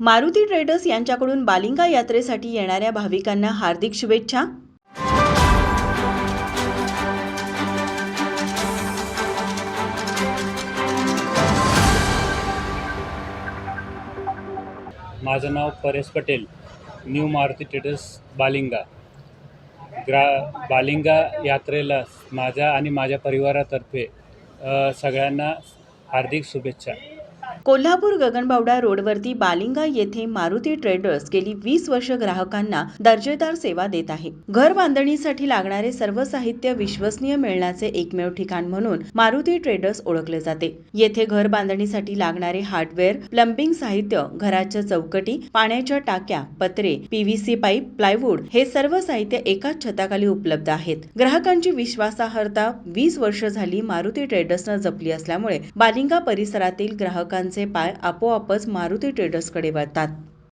Maruti traders यांच्याकडून बालिंगा यात्रेसाठी येणाऱ्या भाविकांना हार्दिक शुभेच्छा. माझं नाव परेश पटेल न्यू मारुती ट्रेडर्स बालिंगा. ग्रा बालिंगा यात्रेला माझ्या आणि माझ्या परिवारातर्फे सगळ्यांना हार्दिक शुभेच्छा. कोल्हापूर गगनबावडा रोडवरती बालिंगा येथे मारुती ट्रेडर्स गेली वीस वर्ष ग्राहकांना दर्जेदार सेवा देत आहे. घर बांधणीसाठी लागणारे सर्व साहित्य विश्वसनीय मिळण्याचे एकमेव ठिकाण म्हणून मारुती ट्रेडर्स ओळखले जाते. येथे घर बांधणीसाठी लागणारे हार्डवेअर प्लंबिंग साहित्य घराच्या चौकटी पाण्याच्या टाक्या पत्रे पीव्हीसी पाईप प्लायवूड हे सर्व साहित्य एकाच छताखाली उपलब्ध आहेत. ग्राहकांची विश्वासार्हता वीस वर्ष झाली मारुती ट्रेडर्सनं जपली असल्यामुळे बालिंगा परिसरातील ग्राहकांचे पाय आपोआपच मारुती ट्रेडर्सकडे वळतात.